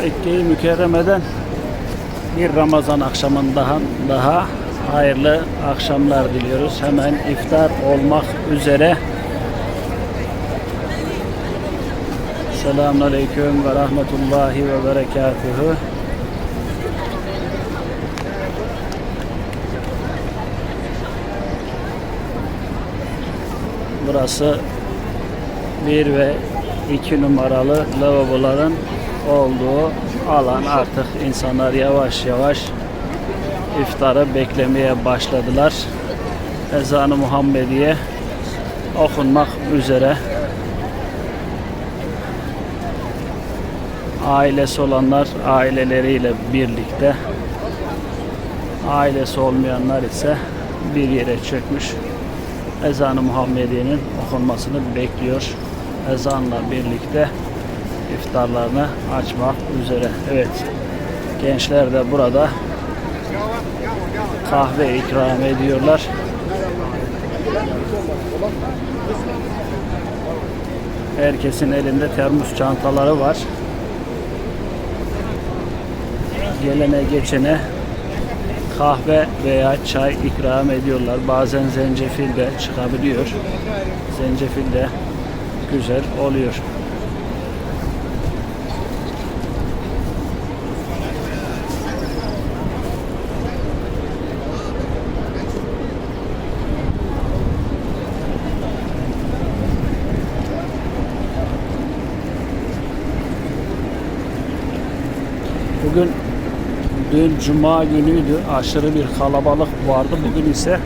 Mekke-i Mükerreme'den bir Ramazan akşamından daha hayırlı akşamlar diliyoruz. Hemen iftar olmak üzere. Selamun Aleyküm ve Rahmetullahi ve Berekatuhu. Burası 1 ve 2 numaralı lavaboların olduğu alan artık insanlar yavaş yavaş iftarı beklemeye başladılar. Ezanı Muhammediye okunmak üzere ailesi olanlar aileleriyle birlikte ailesi olmayanlar ise bir yere çökmüş ezanı Muhammediye'nin okunmasını bekliyor. Ezanla birlikte iftarlarını açmak üzere. Evet. Gençler de burada kahve ikram ediyorlar. Herkesin elinde termos çantaları var. Gelene geçene kahve veya çay ikram ediyorlar. Bazen zencefil de çıkabiliyor. Zencefil de güzel oluyor. Bugün dün cuma günüydü. Aşırı bir kalabalık vardı. Bugün ise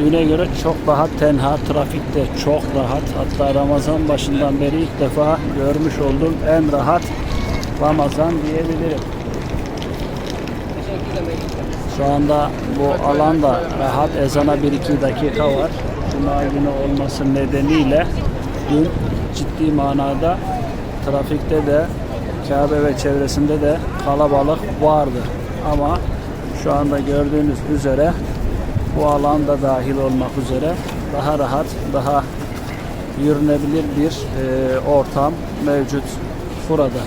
düne göre çok daha tenha. Trafikte çok rahat. Hatta Ramazan başından beri ilk defa görmüş olduğum en rahat Ramazan diyebilirim. Şu anda bu alanda rahat ezana 1-2 dakika var. Cuma günü olması nedeniyle dün ciddi manada trafikte de Kabe ve çevresinde de kalabalık vardı. Ama şu anda gördüğünüz üzere bu alanda dahil olmak üzere daha rahat, daha yürünebilir bir e, ortam mevcut burada.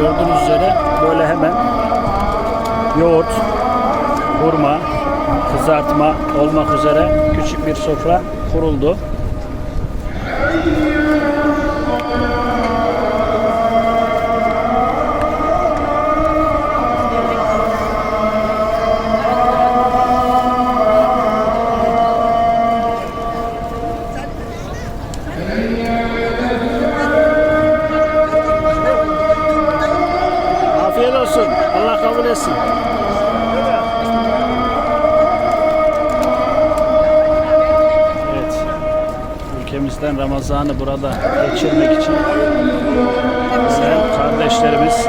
Gördüğünüz üzere böyle hemen yoğurt, hurma, kızartma olmak üzere küçük bir sofra kuruldu. Afiyet olsun. Allah kabul etsin. Herkesten Ramazan'ı burada geçirmek için güzel kardeşlerimiz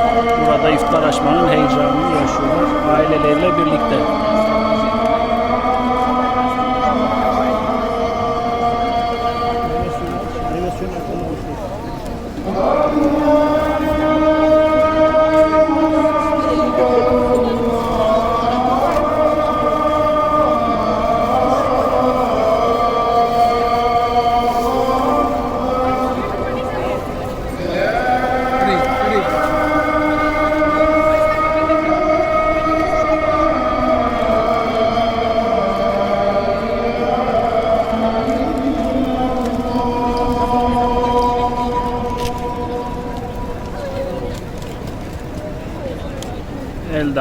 burada iftar açmanın heyecanını yaşıyorlar aileleriyle birlikte.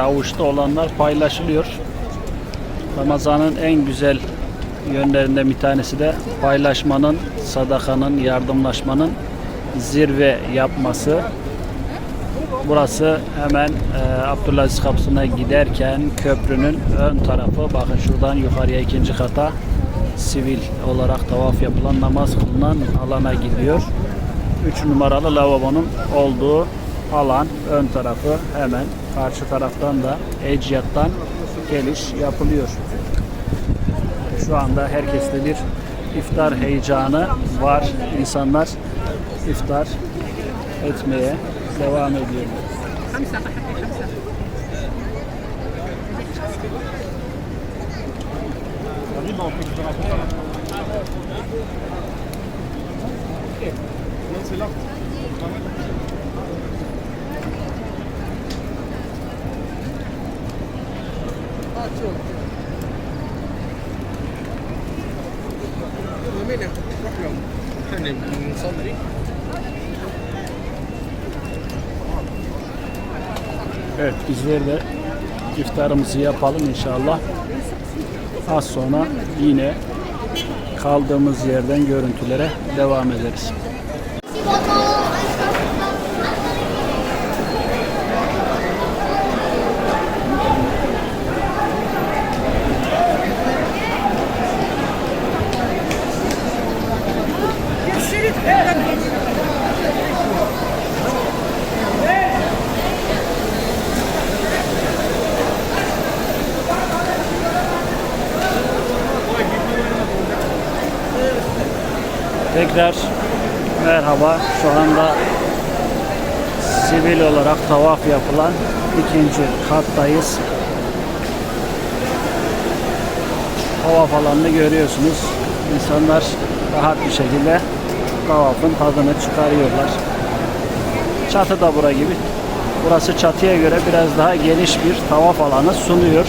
Elde avuçta olanlar paylaşılıyor. Ramazan'ın en güzel yönlerinden bir tanesi de paylaşmanın, sadakanın, yardımlaşmanın zirve yapması. Burası hemen e, Abdülaziz Kapısı'na giderken köprünün ön tarafı. Bakın şuradan yukarıya ikinci kata sivil olarak tavaf yapılan namaz kılınan alana gidiyor. 3 numaralı lavabonun olduğu alan ön tarafı hemen karşı taraftan da Eciyat'tan geliş yapılıyor. Şu anda herkeste bir iftar heyecanı var. İnsanlar iftar etmeye devam ediyor. Okay. Evet bizler de iftarımızı yapalım inşallah. Az sonra yine kaldığımız yerden görüntülere devam ederiz. Tekrar merhaba. Şu anda sivil olarak tavaf yapılan ikinci kattayız. Tavaf alanını görüyorsunuz. İnsanlar rahat bir şekilde tavafın tadını çıkarıyorlar. Çatı da bura gibi. Burası çatıya göre biraz daha geniş bir tavaf alanı sunuyor.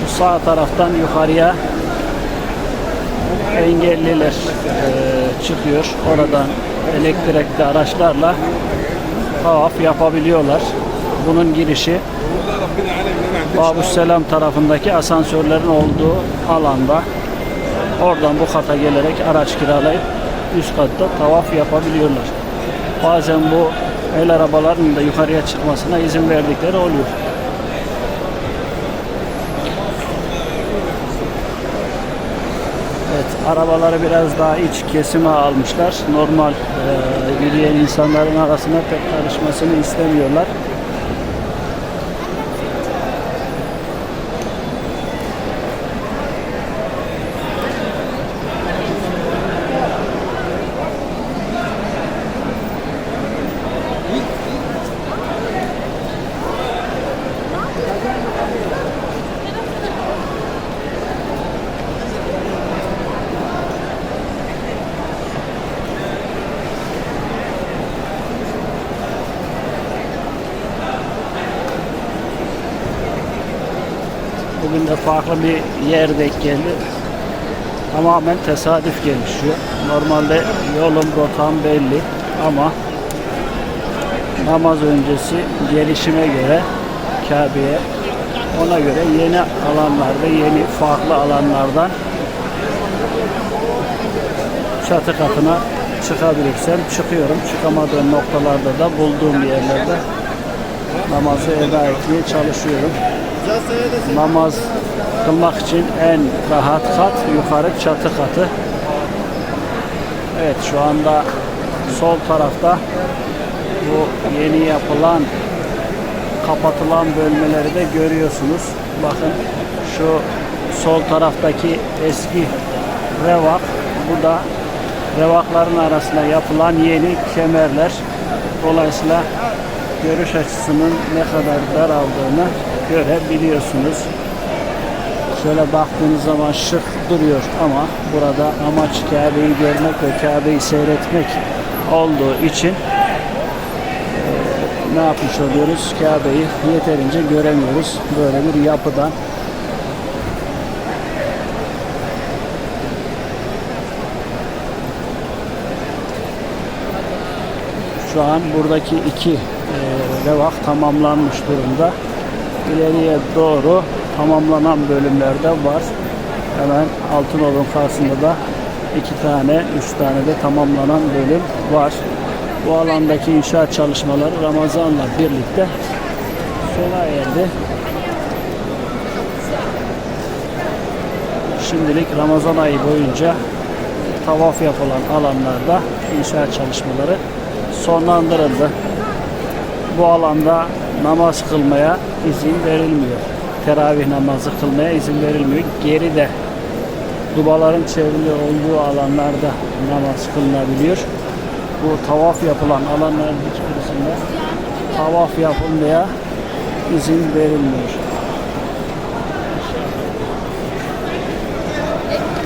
Şu sağ taraftan yukarıya engelliler e, çıkıyor. Oradan elektrikli araçlarla tavaf yapabiliyorlar. Bunun girişi Babu Selam tarafındaki asansörlerin olduğu alanda. Oradan bu kata gelerek araç kiralayıp üst katta tavaf yapabiliyorlar. Bazen bu el arabalarının da yukarıya çıkmasına izin verdikleri oluyor. Evet, arabaları biraz daha iç kesime almışlar. Normal e, yürüyen insanların arasına pek karışmasını istemiyorlar. Bugün de farklı bir yer denk geldi. Tamamen tesadüf gelişiyor. Normalde yolum rotam belli ama namaz öncesi gelişime göre Kabe'ye ona göre yeni alanlarda yeni farklı alanlardan çatı katına çıkabilirsem çıkıyorum. Çıkamadığım noktalarda da bulduğum yerlerde namazı eda etmeye çalışıyorum. Namaz kılmak için en rahat kat yukarı çatı katı. Evet şu anda sol tarafta bu yeni yapılan kapatılan bölmeleri de görüyorsunuz. Bakın şu sol taraftaki eski revak bu da revakların arasında yapılan yeni kemerler. Dolayısıyla görüş açısının ne kadar daraldığını görebiliyorsunuz. Şöyle baktığınız zaman şık duruyor ama burada amaç Kabe'yi görmek ve Kabe'yi seyretmek olduğu için ne yapmış oluyoruz? Kabe'yi yeterince göremiyoruz. Böyle bir yapıdan. Şu an buradaki iki e, revak tamamlanmış durumda. İleriye doğru tamamlanan bölümler de var. Hemen Altınoluk'un karşısında da iki tane, üç tane de tamamlanan bölüm var. Bu alandaki inşaat çalışmaları Ramazan'la birlikte sona erdi. Şimdilik Ramazan ayı boyunca tavaf yapılan alanlarda inşaat çalışmaları sonlandırıldı. Bu alanda namaz kılmaya izin verilmiyor. Teravih namazı kılmaya izin verilmiyor. Geride dubaların çevrili olduğu alanlarda namaz kılınabiliyor. Bu tavaf yapılan alanların hiçbirisinde tavaf yapılmaya izin verilmiyor.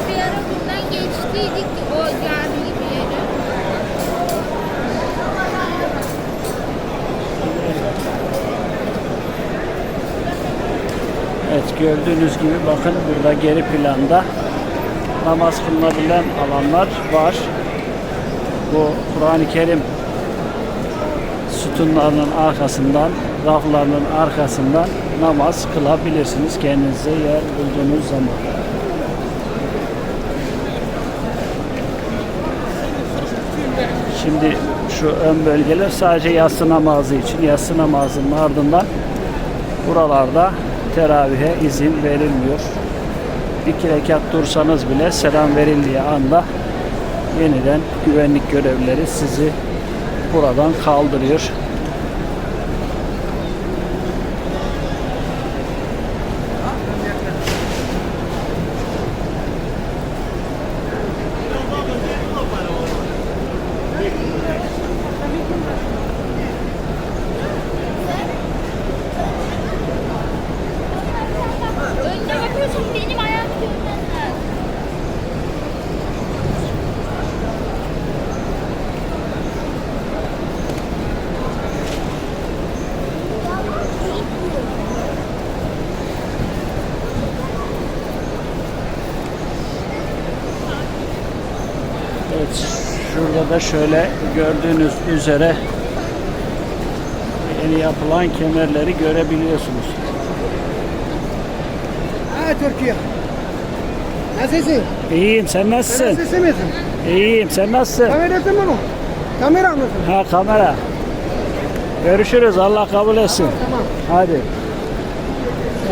Bir ara buradan geçtiydik o cami bir yere. Evet gördüğünüz gibi bakın burada geri planda namaz kılınabilen alanlar var. Bu Kur'an-ı Kerim sütunlarının arkasından, raflarının arkasından namaz kılabilirsiniz kendinize yer bulduğunuz zaman. Şimdi şu ön bölgeler sadece yatsı namazı için. Yatsı namazının ardından buralarda teravihe izin verilmiyor. İki rekat dursanız bile selam verildiği anda yeniden güvenlik görevlileri sizi buradan kaldırıyor. Şurada da şöyle gördüğünüz üzere yeni yapılan kemerleri görebiliyorsunuz. Ha Türkiye. Nasılsın? İyiyim, sen nasılsın? Nasılsın mısın? İyiyim, sen nasılsın? Kamerası mı o? Kamera mısın? Ha kamera. Görüşürüz, Allah kabul etsin. Tamam. Hadi.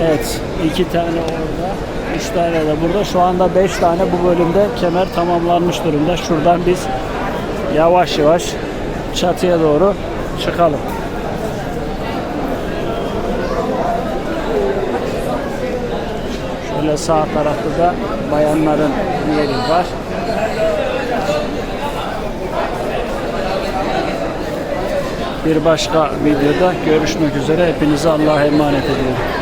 Evet, iki tane orada, üç tane de burada. Şu anda beş tane bu bölümde kemer tamamlanmış durumda. Şuradan biz yavaş yavaş çatıya doğru çıkalım. Şöyle sağ tarafta da bayanların yeri var. Bir başka videoda görüşmek üzere. Hepinizi Allah'a emanet ediyorum.